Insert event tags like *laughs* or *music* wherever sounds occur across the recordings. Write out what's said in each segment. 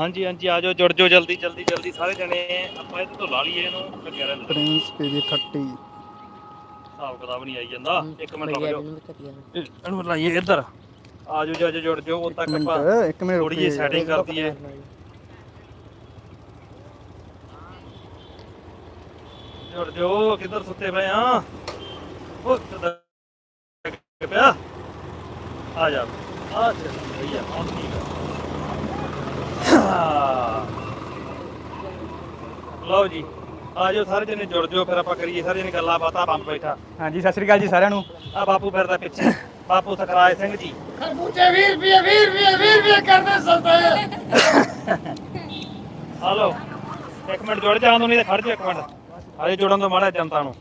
ਹਾਂਜੀ ਹਾਂਜੀ ਆ ਜਾਓ ਜੁੜ ਜਾਓ ਜਲਦੀ ਜਲਦੀ ਜਲਦੀ ਸਾਰੇ ਜਣੇ। ਆਪਾਂ ਇਹਦੇ ਤੋਂ ਲਾ ਲਈਏ ਇਹਨੂੰ ਲੱਗਿਆ ਰਹਿੰਦਾ ਪ੍ਰਿੰਸ ਪੀਵੀ 30 ਹਿਸਾਬ ਕਿਤਾਬ ਨਹੀਂ ਆਈ ਜਾਂਦਾ। ਇੱਕ ਮਿੰਟ ਰੁਕ ਜਾਓ। ਇਹ- ਇਹਨੂੰ ਲਾਈਏ ਇੱਧਰ। ਆ ਜਾਓ ਜੱਜ ਜੁੜ ਜਾਓ ਉਦੋਂ ਤੱਕ ਆਪਾਂ ਮਿੰਟ ਇੱਕ ਮਿੰਟ ਥੋੜੀ ਜਿਹੀ ਸੈਟਿੰਗ ਕਰ ਦਈਏ। ਜੁੜ ਜਾਓ ਕਿੱਧਰ ਸੁੱਤੇ ਪਏ ਆ? ਉਹ ਕਿੱਧਰ ਪਿਆ ਆ? ਜਾ। ਆ ਚੱਲ ਭਈਆ ਹੁਣ ਠੀਕ ਆ। ਲਓ ਜੀ ਆ ਜਾਓ ਸਾਰੇ ਜਣੇ ਜੁੜ ਜਾਓ ਫਿਰ ਆਪਾਂ ਕਰੀਏ ਸਾਰੇ ਜਣੇ ਗੱਲਾਂ ਬਾਤਾਂ ਬੰਦ ਬੈਠਾ। ਹਾਂਜੀ ਸਤਿ ਸ੍ਰੀ ਅਕਾਲ ਜੀ ਸਾਰਿਆਂ ਨੂੰ। ਆ ਬਾਪੂ ਫਿਰਦਾ ਪਿੱਛੇ ਬਾਪੂ ਸਖਰਾਜ ਸਿੰਘ ਜੀ। ਖਰਬੂਜੇ 20 ਰੁਪਏ 20 ਰੁਪਏ 20 ਰੁਪਏ ਕਰਦੇ ਸਸਤੇ ਹਲੋ ਇੱਕ ਮਿੰਟ ਜੁੜ ਜਾਣ ਦੋ ਨਹੀਂ ਤਾਂ ਖੜ ਜਾਓ ਇੱਕ ਮਿੰਟ। ਆਜੋ ਜੁੜਨ ਤੋਂ ਮਾੜਾ ਜਨਤਾ ਨੂੰ।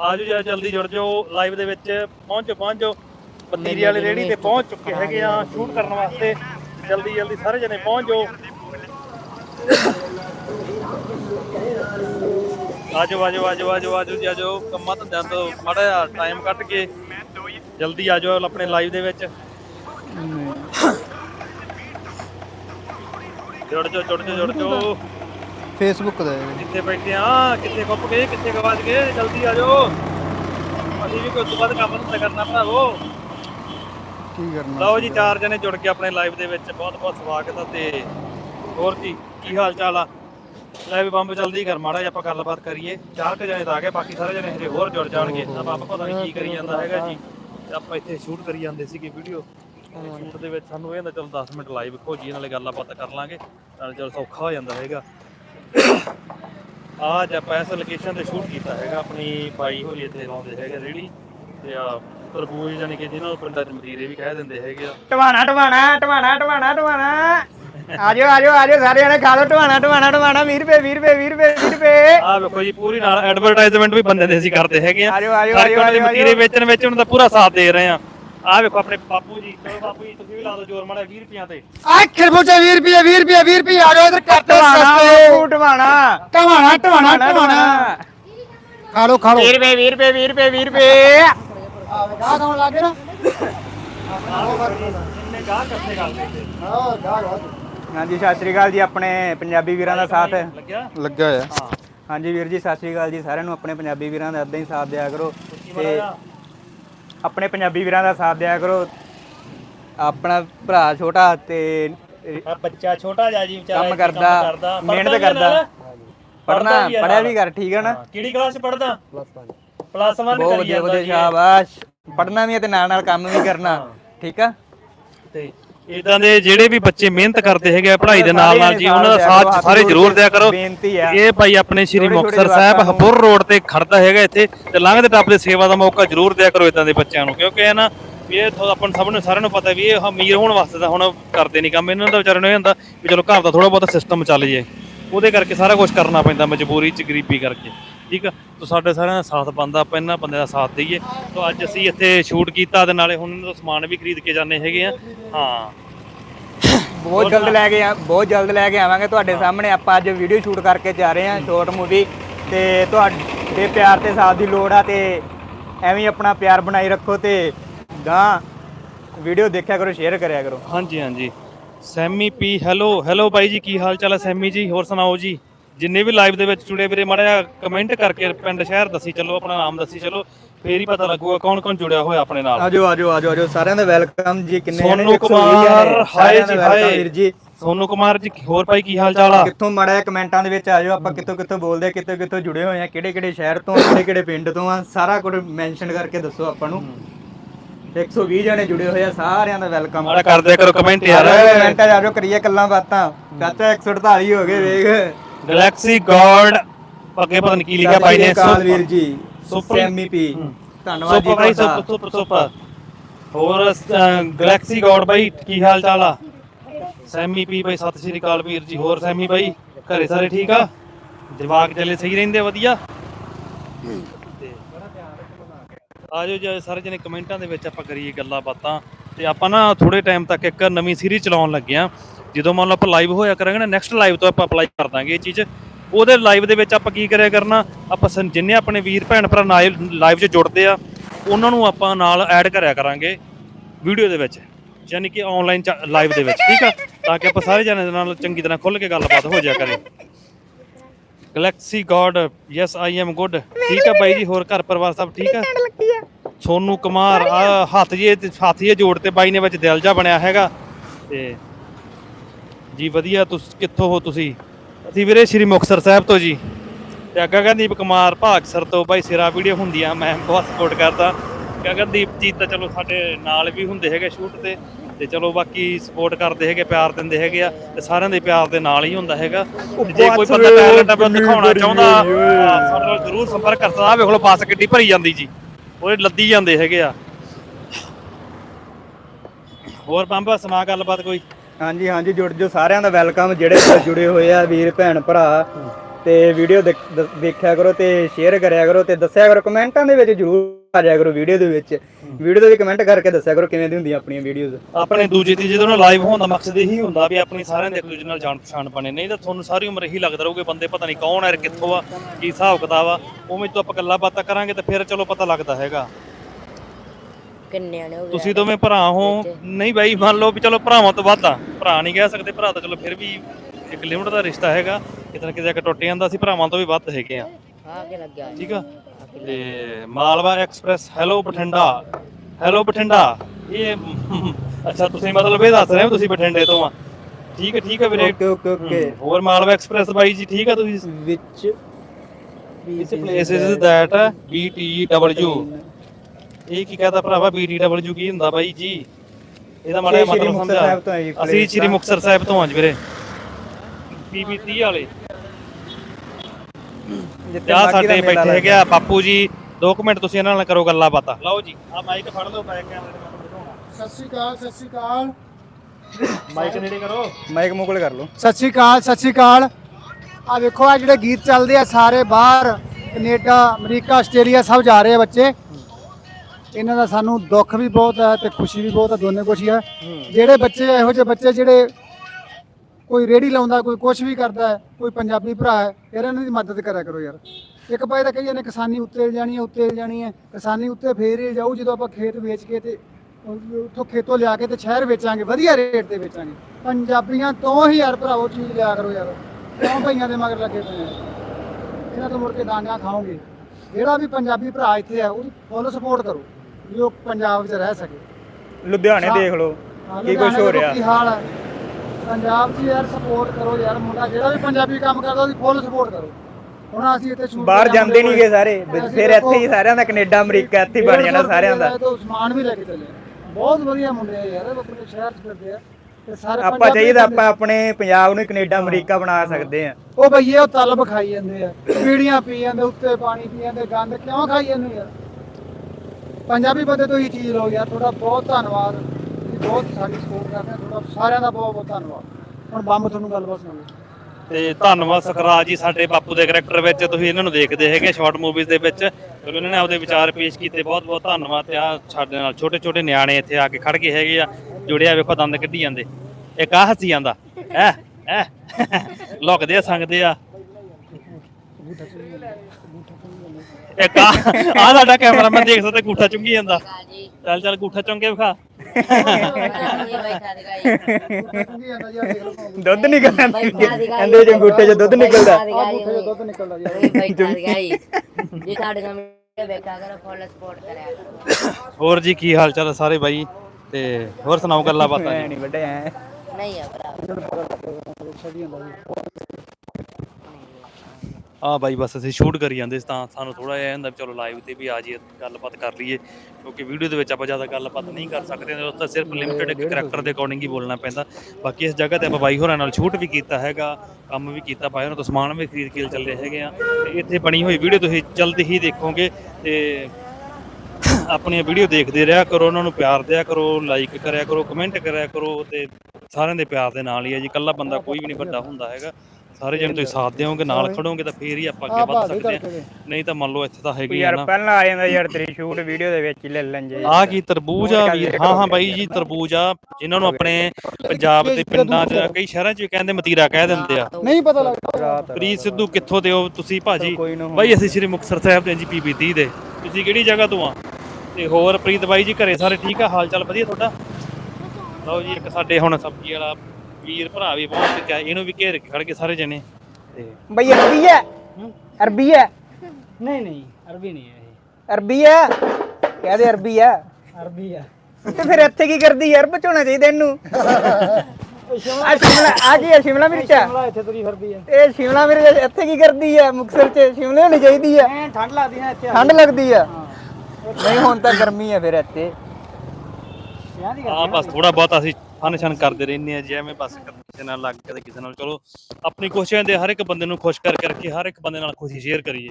ਆਜੋ ਜੀ ਜਲਦੀ ਜੁੜ ਜਾਓ ਲਾਈਵ ਦੇ ਵਿੱਚ ਪਹੁੰਚੋ ਪਹੁੰਚੋ। ਪਤੀਰੀ ਵਾਲੇ ਰੇੜੀ ਤੇ ਪਹੁੰਚ ਚੁੱਕੇ ਹੈਗੇ ਆ ਸ਼ੂਟ ਕਰਨ ਵਾਸਤੇ। ਜਲਦੀ ਜਲਦੀ ਸਾਰੇ ਜਣੇ ਪਹੁੰਚ ਜਾਓ। ਆਜੋ ਆਜੋ ਆਜੋ ਆਜੋ ਆਜੋ ਜੀ ਆਜੋ। ਕੰਮਾਂ ਤੋਂ ਮਾੜਾ ਜਿਹਾ ਟਾਈਮ ਕੱਢ ਕੇ ਜਲਦੀ ਆਜੋ ਆਪਣੇ ਲਾਈਵ ਦੇ ਵਿੱਚ। ਜੁੜ ਜਾਓ ਜੁੜ ਜਾਓ ਜੁੜ ਜਾਓ। ਫੇਸਬੁੱਕ ਦਾ ਹੈ ਕਿੱਥੇ ਬੈਠੇ ਆ ਕਿੱਥੇ ਗੁੱਪ ਗਏ ਕਿੱਥੇ ਗਵਾਚ ਗਏ ਜਲਦੀ ਆ ਜਾਓ ਅਸੀਂ ਵੀ ਕੋਈ ਤੋਂ ਬਾਅਦ ਕੰਮ ਨਹੀਂ ਕਰਨਾ ਭਰਾਵੋ। ਕੀ ਕਰਨਾ ਲਓ ਜੀ ਚਾਰ ਜਣੇ ਜੁੜ ਕੇ ਆਪਣੇ ਲਾਈਵ ਦੇ ਵਿੱਚ। ਬਹੁਤ ਬਹੁਤ ਸਵਾਗਤ ਹੈ ਤੇ ਹੋਰ ਜੀ ਕੀ ਹਾਲ ਚਾਲ ਆ? ਲੈ ਵੀ ਬੰਬ ਜਲਦੀ ਕਰ ਮਾੜਾ ਜਿਹਾ ਆਪਾਂ ਗੱਲਬਾਤ ਕਰੀਏ। ਚਾਰ ਕੁ ਜਣੇ ਤਾਂ ਆ ਗਏ ਬਾਕੀ ਸਾਰੇ ਜਣੇ ਹਜੇ ਹੋਰ ਜੁੜ ਜਾਣਗੇ। ਆਪਾਂ ਆਪਾਂ ਪਤਾ ਨਹੀਂ ਕੀ ਕਰੀ ਜਾਂਦਾ ਹੈਗਾ ਜੀ। ਤੇ ਆਪਾਂ ਇੱਥੇ ਸ਼ੂਟ ਕਰੀ ਜਾਂਦੇ ਸੀਗੇ ਵੀਡੀਓ ਸ਼ੂਟ ਦੇ ਵਿੱਚ ਸਾਨੂੰ ਇਹ ਹੁੰਦਾ ਚਲ 10 ਮਿੰਟ ਲਾਈਵ ਹੋ ਜੀ ਨਾਲੇ ਗੱਲਬਾਤ ਕਰ ਲਾਂਗੇ। ਨਾਲ ਚਲ ਸੌਖਾ ਹੋ ਜਾਂਦਾ ਹੈਗਾ। ਅੱਜ ਆਪਾਂ ਇਸ ਲੋਕੇਸ਼ਨ ਤੇ ਸ਼ੂਟ ਕੀਤਾ ਹੈਗਾ ਆਪਣੀ ਬਾਈ ਹੋਰੀ ਇੱਥੇ ਲਾਉਂਦੇ ਹੈਗੇ ਰੇੜੀ ਤੇ ਆ ਤਰਬੂਜ ਜਾਨੀ ਕਿ ਜਿਹਨਾਂ ਨੂੰ ਪਿੰਡਾਂ 'ਚ ਮਦੀਰੇ ਵੀ ਕਹਿ ਦਿੰਦੇ ਹੈਗੇ ਆ। ਟਵਾਣਾ ਟਵਾਣਾ ਟਵਾਣਾ ਟਵਾਣਾ ਟਵਾਣਾ। ਆਜੋ ਆਜੋ ਆਜੋ ਸਾਰੇ ਜਣੇ ਖਾ ਲਓ ਟਵਾਣਾ ਟਵਾਣਾ ਟਵਾਣਾ 20 ਰੁਪਏ 20 ਰੁਪਏ 20 ਰੁਪਏ 20 ਰੁਪਏ। ਆ ਵੇਖੋ ਜੀ ਪੂਰੀ ਨਾਲ ਐਡਵਰਟਾਈਜ਼ਮੈਂਟ ਵੀ ਬੰਦੇ ਦੇ ਅਸੀਂ ਕਰਦੇ ਹੈਗੇ ਆ। ਆਜੋ, ਆਜੋ, ਆਜੋ, ਆਜੋ, ਮਦੀਰੇ ਵੇਚਣ ਵਿੱਚ ਉਹਨਾਂ ਦਾ ਪੂਰਾ ਸਾਥ ਦੇ ਰਹੇ ਆ। ਆ ਵੇਖੋ ਆਪਣੇ ਬਾਪੂ ਜੀ ਚਲੋ ਬਾਪੂ ਜੀ ਤੁਸੀਂ ਵੀ ਲਾ ਦਿਓ ਜ਼ੋਰ ਮਾੜਾ 20 ਰੁਪਿਆਂ ਤੇ। ਆ ਖਰਬੂਜੇ 20 ਰੁਪਏ 20 ਰੁਪਏ 20 ਰੁਪਏ ਆ ਜਾਓ ਇਧਰ ਕਰਦੇ ਸਸਤੇ। ਟਵਾਣਾ ਟਵਾਣਾ ਟਵਾਣਾ ਟਵਾਣਾ ਖਾ ਲਓ ਖਾ ਲਓ। 20 ਰੁਪਏ 20 ਰੁਪਏ 20 ਰੁਪਏ 20 ਰੁਪਏ। ਗਾਹ ਖਾਣ ਲੱਗੇ ਨਾ। ਜਿੰਨੇ ਗਾਹ ਕਰਦੇ ਹਾਂ ਗਾਹ ਗਾਹ ਹਾਂਜੀ ਸਤਿ ਸ੍ਰੀ ਅਕਾਲ ਜੀ ਆਪਣੇ ਪੰਜਾਬੀ ਵੀਰਾਂ ਦਾ ਸਾਥ। ਲੱਗਿਆ? ਲੱਗਾ ਆ ਹਾਂ। ਹਾਂਜੀ ਵੀਰ ਜੀ ਸਤਿ ਸ੍ਰੀ ਅਕਾਲ ਜੀ ਸਾਰਿਆਂ ਨੂੰ ਆਪਣੇ ਪੰਜਾਬੀ ਵੀਰਾਂ ਦਾ ਇਦਾਂ ਹੀ ਸਾਥ ਦਿਆ ਕਰੋ। ਤੇ ਆਪਣੇ ਪੰਜਾਬੀ ਵੀਰਾਂ ਦਾ ਸਾਥ ਦਿਆ ਕਰੋ। ਆਪਣਾ ਭਰਾ ਛੋਟਾ ਤੇ ਆ ਬੱਚਾ ਛੋਟਾ ਜਿਹਾ ਜੀ ਵਿਚਾਰਾ ਕੰਮ ਕਰਦਾ, ਮਿਹਨਤ ਕਰਦਾ। ਪੜਨਾ ਪੜਿਆ। ਵੀ ਕਰ ਠੀਕ ਹੈ ਨਾ? ਕਿਹੜੀ ਕਲਾਸ ਚ ਪੜਦਾ ਪਲੱਸ 5 ਪਲੱਸ 1 ਬਹੁਤ ਕਰੀ ਵਧੀਆ ਜਾਂਦਾ ਵਧੀਆ ਜੀ। ਇਹ। ਸ਼ਾਬਾਸ਼। ਪੜਨਾ ਵੀ ਹੈ ਤੇ ਨਾਲ ਨਾਲ ਕੰਮ ਵੀ ਕਰਨਾ ਠੀਕ ਆ? ਤੇ ਇਦਾਂ ਦੇ ਜਿਹੜੇ ਵੀ ਬੱਚੇ ਮਿਹਨਤ ਕਰਦੇ ਹੈਗੇ ਆ ਪੜ੍ਹਾਈ ਦੇ ਨਾਲ ਨਾਲ ਜੀ ਉਹਨਾਂ ਦਾ ਸਾਥ ਸਾਰੇ ਜ਼ਰੂਰ ਦਿਆ ਕਰੋ। ਬੇਨਤੀ ਆ। ਇਹ ਭਾਈ ਆਪਣੇ ਸ਼੍ਰੀ ਮੁਕਤਸਰ ਸਾਹਿਬ ਹਪੁਰ ਰੋਡ ਤੇ ਖੜਦਾ ਹੈਗਾ ਇੱਥੇ ਤੇ ਲੰਘਦੇ ਟੱਪਦੇ ਸੇਵਾ ਦਾ ਮੌਕਾ ਜ਼ਰੂਰ ਦਿਆ ਕਰੋ ਇਦਾਂ ਦੇ ਬੱਚਿਆਂ ਨੂੰ ਕਿਉਂਕਿ ਇਹ ਨਾ ਵੀ ਇਹ ਥੋ- ਆਪਾਂ ਸਭ ਨੂੰ ਸਾਰਿਆਂ ਨੂੰ ਪਤਾ ਵੀ ਇਹ ਅਮੀਰ ਹੋਣ ਵਾਸਤੇ ਤਾਂ ਹੁਣ ਕਰਦੇ ਨਹੀਂ ਕੰਮ। ਇਹਨਾਂ ਦਾ ਵਿਚਾਰਿਆਂ ਨੂੰ ਇਹ ਹੁੰਦਾ ਵੀ ਚਲੋ ਘਰ ਦਾ ਥੋੜਾ ਬਹੁਤਾ ਸਿਸਟਮ ਚੱਲ ਜੇ ਉਹਦੇ ਕਰਕੇ ਸਾਰਾ ਕੁਝ ਕਰਨਾ ਪੈਂਦਾ ਮਜਬੂਰੀ ਚ ਗਰੀਬੀ ਕਰਕੇ। ਠੀਕ ਆ? ਤਾਂ ਸਾਡੇ ਸਾਰਿਆਂ ਦਾ ਸਾਥ ਬੰਦਾ ਆਪਾਂ ਇਹਨਾਂ ਬੰਦੇ ਦਾ ਸਾਥ ਦਈਏ। ਤਾਂ ਅੱਜ ਅਸੀਂ ਇੱਥੇ ਸ਼ੂਟ ਕੀਤਾ ਤੇ ਨਾਲੇ ਹੁਣ ਇਹਨਾਂ ਦਾ ਸਮਾਨ ਵੀ ਖਰੀਦ ਕੇ ਜਾਂਦੇ ਹੈਗੇ ਆ। ਹਾਂ। ਬਹੁਤ ਜਲਦ ਲੈ ਕੇ ਆ ਬਹੁਤ ਜਲਦ ਲੈ ਕੇ ਆਵਾਂਗੇ। ਤੁਹਾਡੇ ਸਾਹਮਣੇ ਆਪਾਂ ਅੱਜ ਵੀਡੀਓ ਸ਼ੂਟ ਕਰਕੇ ਜਾ ਰਹੇ ਹਾਂ ਸ਼ਾਰਟ ਮੂਵੀ ਤੇ ਤੁਹਾਡੇ ਪਿਆਰ ਤੇ ਸਾਥ ਦੀ ਲੋੜ ਆ ਤੇ ਐਵੇਂ ਆਪਣਾ ਪਿਆਰ ਬਣਾਈ ਰੱਖੋ ਤੇ ਗਾਂ ਵੀਡੀਓ ਦੇਖਿਆ ਕਰੋ ਸ਼ੇਅਰ ਕਰਿਆ ਕਰੋ। ਹਾਂਜੀ ਹਾਂਜੀ। ਸੈਮੀ ਪੀ ਹੈਲੋ ਹੈਲੋ ਬਾਈ ਜੀ ਕੀ ਹਾਲ ਚਾਲ ਹੈ ਸੈਮੀ ਜੀ? ਹੋਰ ਸੁਣਾਓ ਜੀ? ਜਿੰਨੇ ਵੀ ਲਾਈਵ ਦੇ ਵਿੱਚ ਜੁੜੇ ਵੀਰੇ ਮਾੜਾ ਕਮੈਂਟ ਕਰਕੇ ਪਿੰਡ ਸ਼ਹਿਰ ਦੱਸੀ ਚੱਲੋ ਆਪਣਾ ਨਾਮ ਦੱਸੀ ਚੱਲੋ ਫੇਰ ਹੀ ਪਤਾ ਲੱਗੂਗਾ ਕੌਣ ਕੌਣ ਜੁੜਿਆ ਹੋਇਆ ਆਪਣੇ ਨਾਲ। ਆਜੋ ਆਜੋ ਆਜੋ ਆਜੋ ਸਾਰਿਆਂ ਦਾ ਵੈਲਕਮ ਜੀ ਕਿੰਨੇ ਸੋਨੂ ਜਣੇ? 120 ਕੁਮਾਰ। ਹਾਏ ਜੀ, ਹਾਏ। ਵੀਰ ਜੀ। ਸੋਨੂ ਕੁਮਾਰ ਜੀ ਹੋਰ ਭਾਈ ਕੀ ਹਾਲ ਚਾਲ ਆ? ਕਿੱਥੋਂ ਮਾੜਾ ਜਿਹਾ ਕਮੈਂਟਾਂ ਦੇ ਵਿੱਚ ਆਜੋ ਆਪਾਂ ਕਿੱਥੋਂ ਕਿੱਥੋਂ ਬੋਲਦੇ ਕਿੱਥੋਂ ਕਿੱਥੋਂ ਜੁੜੇ ਹੋਏ ਆ ਕਿਹੜੇ ਕਿਹੜੇ ਸ਼ਹਿਰ ਤੋਂ ਕਿਹੜੇ ਕਿਹੜੇ ਪਿੰਡ ਤੋਂ ਆ ਸਾਰਾ ਕੁਝ ਮੈਂਸ਼ਨ ਕਰਕੇ ਦੱਸੋ ਆਪਾਂ ਨੂੰ। 120 ਜਣੇ ਜੁੜੇ ਹੋਏ ਆ ਸਾਰਿਆਂ ਦਾ ਵੈਲਕਮ ਮਾੜਾ ਕਰ ਦਿਆ ਕਰੋ ਕਮੈਂਟ ਯਾਰ। ਕਮੈਂਟ ਆ ਜਾਓ ਕਰੀਏ ਗੱਲਾਂ ਬਾਤਾਂ। ਚਾਚਾ 148 ਹੋ ਗਏ ਵੇਖ। ਗੈਲੈਕਸੀ ਗੋਡ ਅੱਗੇ ਪਤਾ ਨਹੀਂ ਕੀ ਲਿਖਿਆ ਭਾਈ ਨੇ ਕਾਲ ਵੀਰ ਜੀ ਸੁਪਰ- ਸੈਮੀ ਪੀ। ਧੰਨਵਾਦ ਜੀ ਸੁਪਰ ਭਾਈ। Super super super. ਹੋਰ ਗੈਲੈਕਸੀ ਗੋਡ ਭਾਈ ਕੀ ਹਾਲ ਚਾਲ ਆ? ਸੈਮੀ ਪੀ ਭਾਈ ਸਤਿ ਸ਼੍ਰੀ ਅਕਾਲ ਵੀਰ ਜੀ। ਹੋਰ ਸੈਮੀ ਭਾਈ ਘਰੇ ਸਾਰੇ ਠੀਕ ਆ? ਜਵਾਕ ਚੱਲੇ ਸਹੀ ਰਹਿੰਦੇ ਵਧੀਆ? ਆਜੋ ਜੀ ਸਾਰੇ ਜਣੇ ਕਮੈਂਟਾਂ ਦੇ ਵਿੱਚ ਆਪਾਂ ਕਰੀਏ ਗੱਲਾਂ ਬਾਤਾਂ। ਤੇ ਆਪਾਂ ਨਾ ਥੋੜੇ ਟਾਈਮ ਤੱਕ ਇੱਕ ਨਵੀਂ ਸੀਰੀਜ਼ ਚਲਾਉਣ ਲੱਗੇ ਆ। ਜਦੋਂ ਮੰਨ ਲਓ ਆਪਾਂ ਲਾਈਵ ਹੋਇਆ ਕਰਾਂਗੇ ਨਾ ਨੈਕਸਟ ਲਾਈਵ ਤੋਂ ਆਪਾਂ ਅਪਲਾਈ ਕਰ ਦਾਂਗੇ ਇਹ ਚੀਜ਼। ਉਹਦੇ ਲਾਈਵ ਦੇ ਵਿੱਚ ਆਪਾਂ ਕੀ ਕਰਿਆ ਕਰਨਾ, ਆਪਾਂ ਸਨ- ਜਿੰਨੇ ਆਪਣੇ ਵੀਰ ਭੈਣ ਭਰਾ ਲਾਈਵ 'ਚ ਜੁੜਦੇ ਆ, ਉਹਨਾਂ ਨੂੰ ਆਪਾਂ ਨਾਲ ਐਡ ਕਰਿਆ ਕਰਾਂਗੇ ਵੀਡੀਓ ਦੇ ਵਿੱਚ, ਯਾਨੀ ਕਿ ਆਨਲਾਈਨ ਲਾਈਵ ਦੇ ਵਿੱਚ, ਠੀਕ ਆ? ਤਾਂ ਕਿ ਆਪਾਂ ਸਾਰੇ ਜਣੇ ਦੇ ਨਾਲ ਚੰਗੀ ਤਰ੍ਹਾਂ ਖੁੱਲ ਕੇ ਗੱਲਬਾਤ ਹੋ ਜਾ ਕਰੇ। Galaxy god yes I am good ਠੀਕ ਆ ਬਾਈ ਜੀ, ਹੋਰ ਘਰ ਪਰਿਵਾਰ ਸਭ ਠੀਕ ਆ? ਸੋਨੂ ਕੁਮਾਰ ਆ ਹੱਥ ਜੇ ਹੱਥ ਜੇ ਜੋੜ ਤੇ ਬਾਈ ਨੇ ਵਿੱਚ ਦਿਲ ਜਾ ਬਣਿਆ ਹੈਗਾ, ਤੇ ਜੀ ਵਧੀਆ। ਤੁਸੀਂ ਕਿੱਥੋਂ ਹੋ ਤੁਸੀਂ? ਅਸੀਂ ਵੀਰੇ ਸ਼੍ਰੀ ਮੁਕਤਸਰ ਸਾਹਿਬ ਤੋਂ ਜੀ। ਤੇ ਗਗਨਦੀਪ ਕੁਮਾਰ ਭਾਗਸਰ ਤੋਂ ਬਾਈ ਸਿਰਾ ਵੀਡੀਓ ਹੁੰਦੀਆਂ ਮੈਂ ਬਹੁਤ ਸਪੋਰਟ ਕਰਦਾ। ਗਗਨਦੀਪ ਜੀ ਤਾਂ ਚਲੋ ਸਾਡੇ ਨਾਲ ਵੀ ਹੁੰਦੇ ਹੈਗੇ ਸ਼ੂਟ ਤੇ ਤੇ ਚਲੋ ਬਾਕੀ ਸਪੋਰਟ ਕਰਦੇ ਹੈਗੇ ਪਿਆਰ ਦਿੰਦੇ ਹੈਗੇ ਆ ਤੇ ਸਾਰਿਆਂ ਦੇ ਪਿਆਰ ਦੇ ਨਾਲ ਹੀ ਹੁੰਦਾ ਹੈਗਾ। ਤੇ ਜੇ ਕੋਈ ਬੰਦਾ ਟੈਲੈਂਟ ਆਪਣਾ ਦਿਖਾਉਣਾ ਚਾਹੁੰਦਾ ਸਾਡੇ ਨਾਲ ਜ਼ਰੂਰ ਸੰਪਰਕ ਕਰ ਸਕਦਾ। ਆਹ ਵੇਖ ਲਓ ਬੱਸ ਗੱਡੀ ਭਰੀ ਜਾਂਦੀ ਜੀ। ਉਹਦੇ ਲੱਦੀ ਜਾਂਦੇ ਹੈਗੇ ਆ। ਹੋਰ ਬੰਬਾ ਸਮਾ ਗੱਲਬਾਤ ਕੋਈ? ਹਾਂਜੀ ਹਾਂਜੀ, ਜੁੜ ਜੋ ਸਾਰਿਆਂ ਦਾ ਵੈਲਕਮ। ਜਿਹੜੇ ਜੁੜੇ ਹੋਏ ਆ, ਵੀਰ, ਭੈਣ, ਭਰਾ, ਤੇ ਵੀਡੀਓ ਦੇਖਿਆ ਕਰੋ ਤੇ ਸ਼ੇਅਰ ਕਰਿਆ ਕਰੋ ਤੇ ਦੱਸਿਆ ਕਰੋ। ਕਮੈਂਟਾਂ ਦੇ ਵਿੱਚ ਜਰੂਰ ਆ ਜਾਇਆ ਕਰੋ ਵੀਡੀਓ ਦੇ ਵਿੱਚ। ਵੀਡੀਓ ਦੇ ਵਿੱਚ ਕਮੈਂਟ ਕਰਕੇ ਦੱਸਿਆ ਕਰੋ ਕਿਵੇਂ ਦੀ ਹੁੰਦੀਆਂ ਆਪਣੀਆਂ ਵੀਡੀਓਜ਼। ਆਪਣੇ ਦੂਜੇ, ਤੀਜੇ ਦਿਨ ਲਾਈਵ ਹੋਣ ਦਾ ਮਕਸਦ ਇਹੀ ਹੁੰਦਾ ਵੀ ਆਪਣੀ ਸਾਰਿਆਂ ਦੇ ਇੱਕ ਦੂਜੇ ਨਾਲ ਜਾਣ ਪਛਾਣ ਬਣੇ। ਨਹੀਂ ਤਾਂ ਤੁਹਾਨੂੰ ਸਾਰੀ ਉਮਰ ਇਹੀ ਲੱਗਦਾ ਰਹੂਗਾ ਬੰਦੇ ਪਤਾ ਨਹੀਂ ਕੌਣ ਹੈ ਕਿੱਥੋਂ ਆ, ਕੀ ਹਿਸਾਬ ਕਿਤਾਬ ਆ। ਉਵੇਂ ਤੋਂ ਆਪਾਂ ਗੱਲਾਂ ਬਾਤਾਂ ਕਰਾਂਗੇ ਤਾਂ ਫਿਰ ਚਲੋ ਪਤਾ ਲੱਗਦਾ ਹੈਗਾ। ਕਿੰਨੇ ਨੇ ਹੋ ਗਏ ਤੁਸੀਂ ਦੋਵੇਂ ਭਰਾ ਹੋ। ਨਹੀਂ ਬਾਈ ਮੰਨ ਲਓ ਵੀ ਚਲੋ ਭਰਾਵਾਂ ਤੋਂ ਵੱਧ ਆ। ਭਰਾ ਨਹੀਂ ਕਹਿ ਸਕਦੇ ਭਰਾ ਤਾਂ ਚਲੋ ਫਿਰ ਵੀ ਇੱਕ ਲਿਮਟ ਦਾ ਰਿਸ਼ਤਾ ਹੈਗਾ। ਕਿਤੇ ਨਾ ਕਿਤੇ ਇੱਕ ਟੁੱਟ ਜਾਂਦਾ ਸੀ ਭਰਾਵਾਂ ਤੋਂ ਵੀ ਵੱਧ ਹੈਗੇ ਆ। ਆ ਕੇ ਲੱਗਿਆ ਠੀਕ ਆ? ਤੇ Malwa express hello Bathinda. Hello Bathinda. ਇਹ ਅੱਛਾ ਤੁਸੀਂ ਮਤਲਬ ਇਹ ਦੱਸ ਰਹੇ ਹੋ ਤੁਸੀਂ ਬਠਿੰਡੇ ਤੋਂ ਆ। ਠੀਕ ਹੈ ਠੀਕ ਹੈ ਵੀਰੇ। Okay okay okay. ਹੋਰ ਮਾਲਵਾ ਐਕਸਪ੍ਰੈਸ ਬਾਈ ਜੀ ਠੀਕ ਆ ਤੁਸੀਂ? ਵਿੱਚ ਇਸ ਪਲੇਸ ਇਜ਼ ਦੈਟ BTW ਇਹ ਕੀ ਕਹਤਾ ਭਰਾਵਾ BTW ਕੀ ਹੁੰਦਾ ਬਾਈ ਜੀ? ਇਹਦਾ ਮਾੜਾ ਇਹ ਜਿਹਾ ਸ਼੍ਰੀ ਮਤਲਬ ਮੁਕਤਸਰ ਸਾਹਿਬ ਤੋਂ ਹੈ ਜੀ ਸਮਝਾ ਅਸੀਂ place ਸ਼੍ਰੀ ਦਾ। ਮੁਕਤਸਰ ਸਾਹਿਬ ਤੋਂ ਹਾਂ ਜੀ ਵੀਰੇ। PB30 ਵਾਲੇ। ਜਿੱਥੇ ਮਾਘੀ ਦਾ ਸਾਡੇ ਮੇਲਾ ਬੈਠੇ ਹੈਗੇ ਆ ਬਾਪੂ ਜੀ 2 ਮਿੰਟ ਤੁਸੀਂ ਇਹਨਾਂ ਨਾਲ ਕਰੋ ਗੱਲਾਂ ਬਾਤਾਂ। ਲਓ ਜੀ ਆ ਮਾਈਕ ਫੜ ਲਓ ਬੈਕ ਕੈਮਰੇ ਦਿਖਾਉਣਾ ਸਤਿ ਸ਼੍ਰੀ ਅਕਾਲ ਸਤਿ ਸ਼੍ਰੀ ਅਕਾਲ। ਮਾਈਕ ਨੇੜੇ ਕਰੋ। ਮਾਈਕ ਮੁਕਲ ਕਰ ਲਓ। ਸਤਿ ਸ਼੍ਰੀ ਅਕਾਲ ਸਤਿ ਸ਼੍ਰੀ ਅਕਾਲ। ਆ ਵੇਖੋ ਆ ਜਿਹੜੇ ਗੀਤ ਚੱਲਦੇ ਆ ਸਾਰੇ ਬਾਹਰ ਕੈਨੇਡਾ ਅਮਰੀਕਾ ਆਸਟ੍ਰੇਲੀਆ ਸਭ ਜਾ ਰਹੇ ਆ ਬੱਚੇ। ਇਹਨਾਂ ਦਾ ਸਾਨੂੰ ਦੁੱਖ ਵੀ ਬਹੁਤ ਹੈ ਤੇ ਖੁਸ਼ੀ ਵੀ ਬਹੁਤ ਹੈ ਦੋਨੇ ਕੁਛ ਹੀ ਹੈ। ਜਿਹੜੇ ਬੱਚੇ ਇਹੋ ਜਿਹੇ ਬੱਚੇ ਜਿਹੜੇ ਕੋਈ ਰੇੜੀ ਲਾਉਂਦਾ ਕੋਈ ਕੁਛ ਵੀ ਕਰਦਾ ਹੈ ਕੋਈ ਪੰਜਾਬੀ ਭਰਾ ਹੈ ਯਾਰ ਇਹਨਾਂ ਦੀ ਮਦਦ ਕਰਿਆ ਕਰੋ ਯਾਰ। ਇੱਕ ਪਾਸੇ ਤਾਂ ਕਹੀਏ ਨੇ ਕਿਸਾਨੀ ਉੱਤੇ ਜਾਣੀ ਹੈ ਉੱਤੇ ਜਾਣੀ ਹੈ। ਕਿਸਾਨੀ ਉੱਤੇ ਫੇਰ ਹੀ ਜਾਊ ਜਦੋਂ ਆਪਾਂ ਖੇਤ ਵੇਚ ਕੇ ਤੇ ਉੱਥੋਂ ਖੇਤੋਂ ਲਿਆ ਕੇ ਤੇ ਸ਼ਹਿਰ ਵੇਚਾਂਗੇ ਵਧੀਆ ਰੇਟ ਤੇ ਵੇਚਾਂਗੇ। ਪੰਜਾਬੀਆਂ ਤੋਂ ਹੀ ਯਾਰ ਭਰਾਵੋ ਚੀਜ਼ ਲਿਆ ਕਰੋ ਯਾਰ। ਕਿਉਂ ਭਈਆਂ ਦੇ ਮਗਰ ਲੱਗੇ ਪਏ ਆ ਇਹਨਾਂ ਤੋਂ ਮੁੜ ਕੇ ਡਾਂਗਾ ਖਾਓਗੇ। ਜਿਹੜਾ ਵੀ ਪੰਜਾਬੀ ਭਰਾ ਇੱਥੇ ਆ ਉਹਦੀ ਫੁੱਲ ਸਪੋਰਟ ਕਰੋ। ਵੀ ਉਹ ਪੰਜਾਬ 'ਚ ਰਹਿ ਸਕੇ। ਲੁਧਿਆਣੇ ਦੇਖ ਲਓ ਹਾਂ, ਕੀ ਕੁਝ ਲੁਧਿਆਣੇ ਹੋ ਦੇਖੋ ਰਿਹਾ। ਕੀ ਹਾਲ ਹੈ ਪੰਜਾਬ 'ਚ ਯਾਰ ਸਪੋਰਟ ਕਰੋ ਯਾਰ ਮੁੰਡਾ ਜਿਹੜਾ ਵੀ ਪੰਜਾਬੀ ਕੰਮ ਕਰਦਾ ਉਹਦੀ ਫੁੱਲ ਸਪੋਰਟ ਕਰੋ। ਹੁਣ ਅਸੀਂ ਇੱਥੇ ਸ਼ੂਟ ਬਾਹਰ ਜਾਂਦੇ ਨਹੀਂਗੇ ਸਾਰੇ ਫਿਰ ਇੱਥੇ ਹੀ ਸਾਰਿਆਂ ਦਾ ਕੈਨੇਡਾ ਅਮਰੀਕਾ ਇੱਥੇ ਹੀ ਬਣ ਜਾਣਾ ਸਾਰਿਆਂ ਦਾ। ਤੋਂ ਸਮਾਨ ਵੀ ਲੈ ਕੇ ਚੱਲੇ ਬਹੁਤ ਵਧੀਆ ਮੁੰਡੇ ਆ ਯਾਰ ਉਹ ਆਪਣੇ ਸ਼ਹਿਰ 'ਚ ਫਿਰਦੇ ਆ। ਤੇ ਸਾਰੇ ਆਪਾਂ ਪੰਜਾਬੀ ਚਾਹੀਦਾ ਆਪਾਂ ਆਪਣੇ ਪੰਜਾਬ ਨੂੰ ਕੈਨੇਡਾ ਅਮਰੀਕਾ ਬਣਾ ਸਕਦੇ ਆ। ਉਹ ਬਈਏ ਉਹ ਤਲਬ ਖਾਈ ਜਾਂਦੇ ਆ ਬੀੜੀਆਂ ਪੀ ਜਾਂਦੇ ਉੱਤੇ ਪਾਣੀ ਪੀ ਜਾਂਦੇ ਗੰਦ ਕਿਉਂ ਖਾਈ ਜਾਂਦੇ ਯਾਰ ਪੰਜਾਬੀ ਬੰਦੇ ਤੋਂ ਹੀ ਚੀਜ਼ ਲਓ ਯਾਰ, ਤੁਹਾਡਾ ਬਹੁਤ ਧੰਨਵਾਦ। ਤੁਸੀਂ ਬਹੁਤ ਸਾਡੀ ਸਪੋਰਟ ਕਰਦੇ ਆ ਤੁਹਾਡਾ ਸਾਰਿਆਂ ਦਾ ਬਹੁਤ ਬਹੁਤ ਧੰਨਵਾਦ। ਹੁਣ ਬੰਬ ਤੁਹਾਨੂੰ ਗੱਲਬਾਤ ਸੁਣਾਓ। ਤੇ ਧੰਨਵਾਦ ਸਖਰਾਜ ਜੀ, ਸਾਡੇ ਬਾਪੂ ਦੇ ਕਰੈਕਟਰ ਵਿੱਚ। ਤੁਸੀਂ ਇਹਨਾਂ ਨੂੰ ਦੇਖਦੇ ਹੈਗੇ ਸ਼ਾਰਟ ਮੂਵੀਜ਼ ਦੇ ਵਿੱਚ। ਚਲੋ, ਇਹਨਾਂ ਨੇ ਆਪਦੇ ਵਿਚਾਰ ਪੇਸ਼ ਕੀਤੇ। ਬਹੁਤ ਬਹੁਤ ਧੰਨਵਾਦ ਤੇ ਆ ਸਾਡੇ ਨਾਲ ਛੋਟੇ ਛੋਟੇ ਨਿਆਣੇ ਇੱਥੇ ਆ ਕੇ ਖੜ ਗਏ ਹੈਗੇ ਆ। ਜੁੜਿਆ ਵੇਖੋ, ਦੰਦ ਕੱਢੀ ਜਾਂਦੇ। ਇੱਕ ਆ ਹੱਸੀ ਜਾਂਦਾ। ਹੈ ਐ। ਲੁਕਦੇ ਆ, ਸੰਗਦੇ ਆ। ਇੱਕ ਆ ਆ ਸਾਡਾ ਕੈਮਰਾਮੈਨ ਦੇਖ ਸਕਦਾ ਗੂਠਾ ਚੁੰਗੀ ਜਾਂਦਾ। ਚੱਲ ਚੱਲ ਗੂਠਾ ਚੁੰਗੇ ਵਿਖਾ। ਇਹ ਬੈਠਾ ਦਿਖਾਈ ਕੀ ਜਾਂਦਾ ਯਾਰ ਦੇਖ ਲਓ ਭਾਵੇਂ। ਦੁੱਧ ਨਿਕਲਦਾ ਕਹਿੰਦੇ ਜੇ ਅੰਗੂਠੇ 'ਚ ਦੁੱਧ ਨਿਕਲਦਾ। ਆਹ ਬੂਠੇ 'ਚ ਦੁੱਧ ਨਿਕਲਦਾ ਯਾਰ ਇਹ ਬੈਠਾ ਦਿਖਾਈ ਜੀ ਸਾਡੇ ਸਾਹਮਣੇ ਬੈਠਾ ਕਰੋ ਫੁੱਲ ਸਪੋਰਟ ਕਰਿਆ ਕਰੋ ਹੋਰ ਜੀ ਕੀ ਹਾਲ ਚਾਲ ਹੈ ਸਾਰੇ ਬਾਈ? ਤੇ ਹੋਰ ਸੁਣਾਓ ਗੱਲਾਂ ਬਾਤਾਂ ਨਹੀਂ ਵੱਡੇ ਐ ਨਹੀਂ ਆ ਭਰਾ। ਆ ਬਾਈ ਬਸ ਅਸੀਂ ਸ਼ੂਟ ਕਰੀ ਜਾਂਦੇ ਸੀ ਤਾਂ ਸਾਨੂੰ ਥੋੜਾ ਜਿਹਾ ਇਹ ਹੁੰਦਾ ਵੀ ਚਲੋ ਲਾਈਵ ਤੇ ਵੀ ਆ ਜਾਈਏ ਗੱਲਬਾਤ ਕਰ ਲਈਏ ਕਿਉਂਕਿ ਵੀਡੀਓ ਦੇ ਵਿੱਚ ਆਪਾਂ ਜ਼ਿਆਦਾ ਗੱਲਬਾਤ ਨਹੀਂ ਕਰ ਸਕਦੇ ਉਸ ਤਾਂ ਸਿਰਫ ਲਿਮਿਟਡ ਇੱਕ ਕਰੈਕਟਰ ਦੇ ਅਕੋਰਡਿੰਗ ਹੀ ਬੋਲਣਾ ਪੈਂਦਾ। ਬਾਕੀ ਇਸ ਜਗ੍ਹਾ ਤੇ ਆਪਾਂ ਬਾਈ ਹੋਰਾਂ ਨਾਲ ਸ਼ੂਟ ਵੀ ਕੀਤਾ ਹੈਗਾ ਕੰਮ ਵੀ ਕੀਤਾ ਬਾਈ ਹੋਰਾਂ ਤੋਂ ਸਮਾਨ ਵੀ ਖਰੀਦ ਕੇ ਚੱਲੇ ਹੈਗੇ ਆ। ਤੇ ਇੱਥੇ ਬਣੀ ਹੋਈ ਵੀਡੀਓ ਤੁਸੀਂ ਜਲਦੀ ਹੀ ਦੇਖੋਗੇ ਤੇ ਆਪਣੀਆਂ ਵੀਡੀਓ ਦੇਖਦੇ ਰਿਹਾ ਕਰੋ ਉਹਨਾਂ ਨੂੰ ਪਿਆਰ ਦਿਆ ਕਰੋ ਲਾਈਕ ਕਰਿਆ ਕਰੋ ਕਮੈਂਟ ਕਰਿਆ ਕਰੋ ਤੇ ਸਾਰਿਆਂ ਦੇ ਪਿਆਰ ਦੇ ਨਾਲ ਹੀ ਹੈ ਜੀ। ਇਕੱਲਾ ਬੰਦਾ ਕੋਈ ਵੀ ਨਹੀਂ ਵੱਡਾ ਹੁੰਦਾ ਹੈਗਾ। ਸਾਰੇ ਜਣ ਤੁਸੀਂ ਸਾਥ ਦਿਓਗੇ ਨਾਲ ਖੜੋਗੇ ਤਾਂ ਫੇਰ ਹੀ ਆਪਾਂ ਅੱਗੇ ਵੱਧ ਸਕਦੇ ਹਾਂ। ਨਹੀਂ ਤਾਂ ਮੰਨ ਲਓ ਇੱਥੇ ਤਾਂ ਹੈਗੀ ਯਾਰ ਪਹਿਲਾਂ ਆ ਜਾਂਦਾ ਯਾਰ ਤੇਰੀ ਸ਼ੂਟ ਵੀਡੀਓ ਦੇ ਵਿੱਚ ਹੀ ਲੈ ਲੈਣ ਜੇ ਆ ਕੀ ਤਰਬੂਜ ਆ ਵੀਰ। ਹਾਂ ਹਾਂ ਬਾਈ ਜੀ ਤਰਬੂਜ ਆ। ਜਿਨ੍ਹਾਂ ਨੂੰ ਆਪਣੇ ਪੰਜਾਬ ਦੇ ਪਿੰਡਾਂ 'ਚ ਕਈ ਸ਼ਹਿਰਾਂ 'ਚ ਵੀ ਕਹਿੰਦੇ ਮਤੀਰਾ ਕਹਿ ਦਿੰਦੇ ਆ। ਨਹੀਂ ਪਤਾ ਲੱਗਦਾ। ਰਾਤ ਪ੍ਰੀਤ ਸਿੱਧੂ ਕਿੱਥੋਂ ਦੇ ਹੋ ਤੁਸੀਂ ਭਾਜੀ? ਬਾਈ ਅਸੀਂ ਸ਼੍ਰੀ ਮੁਕਤਸਰ ਸਾਹਿਬ ਦੇ ਜੀ ਪੀਪੀ 30 ਦੇ। ਤੁਸੀਂ ਕਿਹੜੀ ਜਗ੍ਹਾ ਤੋਂ ਆ? ਤੇ ਹੋਰ ਪ੍ਰੀਤ ਬਾਈ ਜੀ ਘਰੇ ਸਾਰੇ ਠੀਕ ਆ? ਹਾਲ ਚਾਲ ਵਧੀਆ ਤੁਹਾਡਾ? ਲਓ ਜੀ ਇੱਕ ਸਾਡੇ ਹੁਣ ਸਬਜ਼ੀ ਵਾਲਾ ਵੀਰ ਭਰਾ ਵੀ ਪਹੁੰਚ ਚੁੱਕਿਆ ਇਹਨੂੰ ਵੀ ਘੇਰ ਕੇ ਖੜ ਕੇ ਸਾਰੇ ਜਣੇ। ਤੇ ਬਈ ਅਰਬੀ ਹੈ? ਅਰਬੀ ਹੈ? ਨਹੀਂ ਨਹੀਂ ਅਰਬੀ ਨਹੀਂ ਹੈ ਇਹ। ਅਰਬੀ ਹੈ? ਕਹਦੇ ਅਰਬੀ ਹੈ। ਅਰਬੀ ਆ ਤੇ ਫਿਰ ਇੱਥੇ ਕੀ ਕਰਦੀ ਯਾਰ ਬਚਾਉਣਾ ਚਾਹੀਦਾ ਇਹਨੂੰ? ਆ ਸ਼ਿਮਲਾ ਆ ਕੀ ਹੈ ਸ਼ਿਮਲਾ ਮਿਰਚ ਹੈ? ਸ਼ਿਮਲਾ ਇੱਥੇ ਤੁਰੀ ਫਿਰਦੀ ਹੈ। ਇਹ ਸ਼ਿਮਲਾ ਮਿਰਚ ਇੱਥੇ ਕੀ ਕਰਦੀ ਹੈ? ਮੁਕਸਰ ਚ ਸ਼ਿਮਲੇ ਹੋਣੀ ਚਾਹੀਦੀ ਹੈ। ਐ ਠੰਡ ਲੱਗਦੀ ਹੈ ਇੱਥੇ। ਠੰਡ ਲੱਗਦੀ ਹੈ। ਨਹੀਂ ਹੁਣ ਤਾਂ ਗਰਮੀ ਹੈ ਫਿਰ ਇੱਥੇ। ਵਿਆਹ ਦੀ ਆ ਬਸ ਥੋੜਾ ਬਹੁਤ ਅਸੀਂ ਫਨ ਕਰਦੇ ਰਹਿੰਦੇ ਆ ਜਿਵੇਂ ਬਸ ਕਿਸੇ ਨਾਲ ਲੱਗ ਕਦੇ ਕਿਸੇ ਨਾਲ ਚਲੋ ਆਪਣੀ ਕੋਸ਼ਿਸ਼ਾਂ ਦੇ ਹਰ ਇੱਕ ਬੰਦੇ ਨੂੰ ਖੁਸ਼ ਕਰਕੇ ਰੱਖੀਏ ਹਰ ਇੱਕ ਬੰਦੇ ਨਾਲ ਖੁਸ਼ੀ ਸ਼ੇਅਰ ਕਰੀਏ।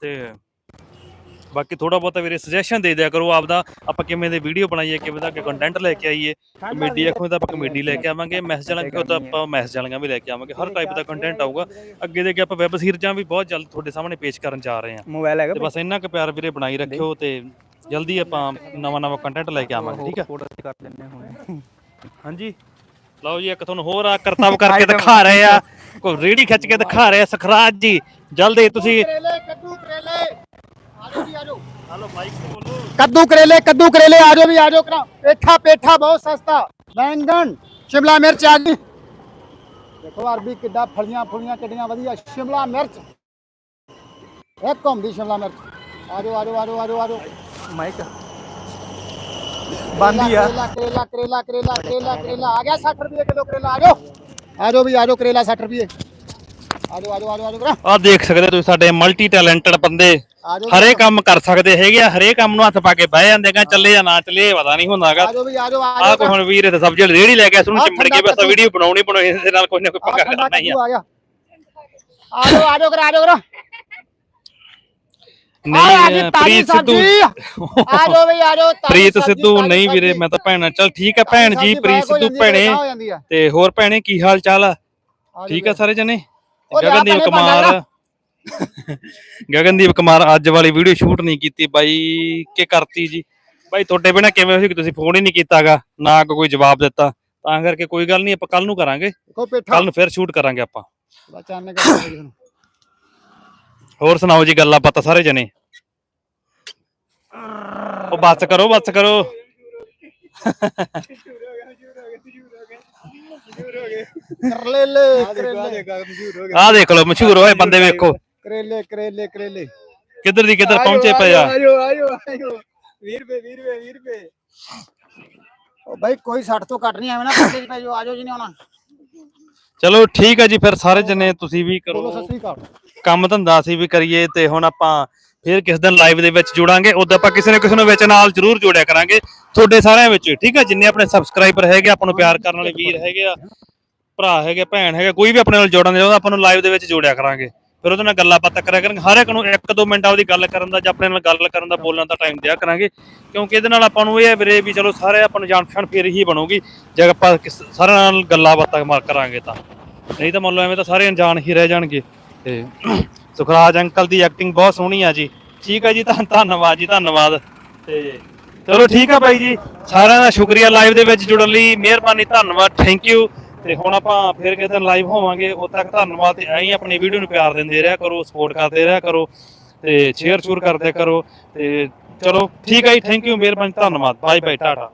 ਤੇ ਬਾਕੀ ਥੋੜਾ ਬਹੁਤਾ ਵੀਰੇ ਸੁਜੈਸ਼ਨ ਦੇ ਦਿਆ ਕਰੋ ਆਪਦਾ ਆਪਾਂ ਕਿਵੇਂ ਦੇ ਵੀਡੀਓ ਬਣਾਈਏ ਕਿਵੇਂ ਦਾ ਕੰਟੈਂਟ ਲੈ ਕੇ ਆਈਏ ਕਮੇਡੀ ਆਖੋ ਤਾਂ ਆਪਾਂ ਕਮੇਡੀ ਲੈ ਕੇ ਆਵਾਂਗੇ ਮੈਸੇਜ ਵਾਲਾ ਕਿਉਂ ਤਾਂ ਆਪਾਂ ਮੈਸੇਜ ਵਾਲੀਆਂ ਵੀ ਲੈ ਕੇ ਆਵਾਂਗੇ ਹਰ ਟਾਈਪ ਦਾ ਕੰਟੈਂਟ ਆਊਗਾ। ਅੱਗੇ ਦੇ ਕੇ ਆਪਾਂ ਵੈਬ ਸੀਰੀਜ਼ਾਂ ਵੀ ਬਹੁਤ ਜਲਦ ਤੁਹਾਡੇ ਸਾਹਮਣੇ ਪੇਸ਼ ਕਰਨ ਜਾ ਰਹੇ ਹਾਂ। ਮੋਬਾਈਲ ਹੈਗਾ ਬਸ ਇੰਨਾ ਕੁ ਪਿਆਰ ਵੀਰੇ ਬਣਾਈ ਰੱਖਿਓ ਤੇ ਜਲਦੀ ਆਪਾਂ ਨਵਾਂ ਨਵਾਂ ਕੰਟੈਂਟ ਲੈ ਕੇ ਆਵਾਂਗੇ ਠੀਕ ਆ? ਫੋਟੋ ਕਰ ਦਿੰਨੇ ਹੁਣ। ਹਾਂਜੀ। ਲਓ ਜੀ ਇੱਕ ਤੁਹਾਨੂੰ ਹੋਰ ਆ ਕਰਤੱਵ ਕਰਕੇ ਦਿਖਾ ਰਹੇ ਆ। ਕੋਈ ਰੇੜੀ ਖਿੱਚ ਕੇ ਦਿਖਾ ਰਹੇ ਆ ਸਖਰਾਜ ਜੀ। ਜਲਦੀ ਤੁਸੀਂ ਕੱਦੂ ਕਰੇਲੇ ਆਜੋ ਜੀ ਆਜੋ ਹਲੋ ਮਾਈਕ ਤੇ ਬੋਲੋ। ਕੱਦੂ ਕਰੇਲੇ ਕੱਦੂ ਕਰੇਲੇ ਆਜੋ ਵੀ ਆਜੋ ਕਰਾ। ਪੇਠਾ ਪੇਠਾ ਬਹੁਤ ਸਸਤਾ। ਬੈਂਗਣ ਸ਼ਿਮਲਾ ਮਿਰਚ ਆ ਗਈ। ਦੇਖੋ ਅਰਬੀ ਕਿੱਦਾਂ ਫਲੀਆਂ ਫੁਲੀਆਂ ਕਿੱਡੀਆਂ ਵਧੀਆ। ਸ਼ਿਮਲਾ ਮਿਰਚ। ਇੱਕ ਘੁੰਮਦੀ ਸ਼ਿਮਲਾ ਮਿਰਚ। ਆਜੋ ਆਜੋ ਆਜੋ ਆਜੋ ਆਜੋ ਮਾਈਕ। ਬੰਦੀ ਆ। ਕਰੇਲਾ ਕਰੇਲਾ ਕਰੇਲਾ ਕਰੇਲਾ ਕਰੇਲਾ ਕਰੇਲਾ। ਆ ਗਿਆ 60 ਰੁਪਏ ਕਿਲੋ ਕਰੇਲਾ ਆਜੋ ਆਜੋ ਵੀ ਆਜੋ ਕਰੇਲਾ 60 ਰੁਪਏ। ਆਜੋ ਆਜੋ ਆਜੋ ਆਜੋ ਕਰਾ। ਆ ਦੇਖ ਸਕਦੇ ਤੁਸੀਂ ਸਾਡੇ ਮਲਟੀ ਟੈਲੈਂਟਡ ਬੰਦੇ ਹਰੇ ਕੰਮ ਕਰ ਸਕਦੇ ਹੈਗੇ ਆ ਹਰੇ ਕੰਮ ਨੂੰ ਹੱਥ ਪਾ ਕੇ ਬਹਿ ਜਾਂਦੇ ਗਾ ਚੱਲੇ ਜਾਂ ਨਾ ਚੱਲੇ ਪਤਾ ਨਹੀਂ ਹੁੰਦਾਗਾ ਆਜੋ ਵੀ ਆਜੋ ਆ ਆਜੋ ਕੋ ਹੁਣ ਵੀਰ ਇਹ ਸਬਜ਼ੀ ਰੇੜੀ ਲੈ ਕੇ ਸੁਣ ਚਿੰਬੜ ਕੇ ਬਸ ਵੀਡੀਓ ਬਣਾਉਣੀ ਬਣਾਉਣੀ ਇਹਦੇ ਨਾਲ ਕੋਈ ਨਾ ਕੋਈ ਪੰਗਾ ਠੰਡਾ ਕਰਨਾ ਹੀ ਆ। ਕੱਦੂ ਆ ਗਿਆ। ਆਜੋ ਆਜੋ ਕਰਾ। ਨਹੀਂ ਪ੍ਰੀਤ ਸਿੱਧੂ। ਆਜੋ ਵੀ ਆਜੋ ਤਾਜ਼ੀ ਪ੍ਰੀਤ ਸਬਜ਼ੀ, ਸਿੱਧੂ ਤਾਜ਼ੀ ਨਹੀਂ ਵੀਰੇ ਸਬਜ਼ੀ। ਮੈਂ ਤਾਂ ਭੈਣਾ ਚਲ ਠੀਕ ਆ ਭੈਣ ਜੀ ਸਬਜ਼ੀ ਪ੍ਰੀਤ ਹੋ ਸਿੱਧੂ ਜਾਂਦੀ ਹੈ, ਭੈਣੇ। ਹੋ ਜਾਂਦੀ ਆ। ਤੇ ਹੋਰ ਭੈਣੇ ਕੀ ਹਾਲ ਚਾਲ ਆ? ਠੀਕ ਆ ਸਾਰੇ ਜਣੇ? ਉਹ ਲਿਆ ਗਗਨਦੀਪ ਭੈਣੇ ਕੁਮਾਰ। *laughs* ਗਗਨਦੀਪ ਕੁਮਾਰ ਅੱਜ ਵਾਲੀ ਵੀਡੀਓ ਸ਼ੂਟ ਨਹੀਂ ਕੀਤੀ ਬਾਈ ਕਿ ਕਰਤੀ ਜੀ? ਬਾਈ ਤੁਹਾਡੇ ਬਿਨਾ ਕਿਵੇਂ ਹੋਈ ਕਿ ਤੁਸੀਂ ਫੋਨ ਹੀ ਨਹੀਂ ਕੀਤਾਗਾ ਨਾ ਕੋਈ ਜਵਾਬ ਦਿੱਤਾ? ਤਾਂ ਕਰਕੇ ਕੋਈ ਗੱਲ ਨਹੀਂ ਆਪਾਂ ਕੱਲ ਨੂੰ ਕਰਾਂਗੇ। ਦੇਖੋ ਪੇਠਾ। ਕੱਲ ਨੂੰ ਫਿਰ ਸ਼ੂਟ ਕਰਾਂਗੇ ਆਪਾਂ। ਚਾਨਣੇ ਕਰ ਦਿਓ ਜੀ ਹੋਰ ਸੁਣਾਓ ਜੀ ਗੱਲਾਂ ਪਤਾ ਸਾਰੇ ਜਣੇ? ਉਹ ਬੱਸ ਕਰੋ ਬੱਸ ਕਰੋ। ਕਰੇਲੇ ਕਰੇਲੇ। ਆਹ ਦੇਖ ਲਓ ਮਸ਼ਹੂਰ ਹੋਏ ਬੰਦੇ ਵੇਖੋ। ਕਰੇਲੇ ਕਰੇਲੇ ਕਰੇਲੇ। ਕਿੱਧਰ ਦੀ ਕਿੱਧਰ ਪਹੁੰਚੇ ਪਏ ਆ? ਆਜੋ ਆਜੋ ਆਜੋ 20 ਰੁਪਏ 20 ਰੁਪਏ 20 ਰੁਪਏ। ਉਹ ਬਾਈ ਕੋਈ 60 ਤੋਂ ਘੱਟ ਨਹੀਂ ਐਵੇਂ ਨਾ ਚ ਪੈ ਜਾਓ ਆਜੋ ਜੀ ਨੇ ਆਉਣਾ। ਚਲੋ ਠੀਕ ਹੈ ਜੀ ਫਿਰ ਸਾਰੇ ਜਣੇ ਤੁਸੀਂ ਵੀ ਕਰੋ। ਕੰਮ ਧੰਦਾ ਅਸੀਂ ਵੀ ਕਰੀਏ ਤੇ ਹੁਣ ਆਪਾਂ ਫਿਰ ਕਿਸ ਦਿਨ ਲਾਈਵ ਦੇ ਵਿੱਚ ਜੁੜਾਂਗੇ, ਉਦੋਂ ਆਪਾਂ ਕਿਸੇ ਨਾ ਕਿਸੇ ਨੂੰ ਵਿੱਚ ਨਾਲ ਜ਼ਰੂਰ ਜੋੜਿਆ ਕਰਾਂਗੇ। ਤੁਹਾਡੇ ਸਾਰਿਆਂ ਵਿੱਚ, ਠੀਕ ਹੈ ਜਿੰਨੇ ਆਪਣੇ ਸਬਸਕ੍ਰਾਈਬਰ ਹੈਗੇ, ਆਪਾਂ ਨੂੰ ਪਿਆਰ ਕਰਨ ਵਾਲੇ ਵੀਰ ਹੈਗੇ ਆ, ਭਰਾ ਹੈਗੇ, ਭੈਣ ਹੈਗੇ, ਕੋਈ ਵੀ ਆਪਣੇ ਨਾਲ ਜੋੜਨ ਦੇ ਆਪਾਂ ਨੂੰ ਲਾਈਵ ਦੇ ਵਿੱਚ ਜੋੜਿਆ ਕਰਾਂਗੇ। ਫਿਰ ਉਹਦੇ ਨਾਲ ਗੱਲਾਂ ਬਾਤਾਂ ਕਰਿਆ ਕਰਾਂਗੇ। ਹਰ ਇੱਕ ਨੂੰ ਇੱਕ ਦੋ ਮਿੰਟ ਉਹਦੀ ਗੱਲ ਕਰਨ ਦਾ ਜਾਂ ਆਪਣੇ ਨਾਲ ਗੱਲ ਕਰਨ ਦਾ, ਬੋਲਣ ਦਾ ਟਾਈਮ ਦਿਆ ਕਰਾਂਗੇ। ਕਿਉਂਕਿ ਇਹਦੇ ਨਾਲ ਆਪਾਂ ਨੂੰ ਇਹ ਹੈ ਵੀਰੇ ਵੀ ਚਲੋ ਸਾਰੇ ਆਪਾਂ ਨੂੰ ਜਾਣ ਪਛਾਣ ਫਿਰ ਹੀ ਬਣੂਗੀ ਜੇ ਆਪਾਂ ਸਾਰਿਆਂ ਨਾਲ ਗੱਲਾਂ ਬਾਤਾਂ ਮਾਰ ਕਰਾਂਗੇ ਤਾਂ। ਨਹੀਂ ਤਾਂ ਮੰਨ ਲਓ ਐਵੇਂ ਤਾਂ ਸਾਰੇ ਅਣਜਾਣ ਹੀ ਰਹਿ ਜਾਣਗੇ। ਤੇ ਸੁਖਰਾਜ ਅੰਕਲ ਦੀ ਐਕਟਿੰਗ ਬਹੁਤ ਸੋਹਣੀ ਆ ਜੀ। ਠੀਕ ਆ ਜੀ ਧੰਨ ਧੰਨਵਾਦ ਜੀ, ਧੰਨਵਾਦ। ਤੇ ਚਲੋ ਠੀਕ ਆ ਬਾਈ ਜੀ। ਸਾਰਿਆਂ ਦਾ ਸ਼ੁਕਰੀਆ ਲਾਈਵ ਦੇ ਵਿੱਚ ਜੁੜਨ ਲਈ। ਮਿਹਰਬਾਨੀ, ਧੰਨਵਾਦ ਥੈਂਕ ਯੂ ਤੇ ਹੁਣ ਆਪਾਂ ਫਿਰ ਕਿਸੇ ਦਿਨ ਲਾਈਵ ਹੋਵਾਂਗੇ। ਉਦ ਤੱਕ ਧੰਨਵਾਦ ਤੇ ਐਂ ਆਪਣੀ ਵੀਡੀਓ ਨੂੰ ਪਿਆਰ ਦਿੰਦੇ ਰਿਹਾ ਕਰੋ ਸਪੋਰਟ ਕਰਦੇ ਰਿਹਾ ਕਰੋ ਤੇ ਸ਼ੇਅਰ ਸ਼ੂਰ ਕਰਦੇ ਕਰੋ। ਤੇ ਚਲੋ ਠੀਕ ਹੈ ਜੀ ਥੈਂਕ ਯੂ ਮਿਹਰਬਾਨੀ, ਧੰਨਵਾਦ। Bye bye Tata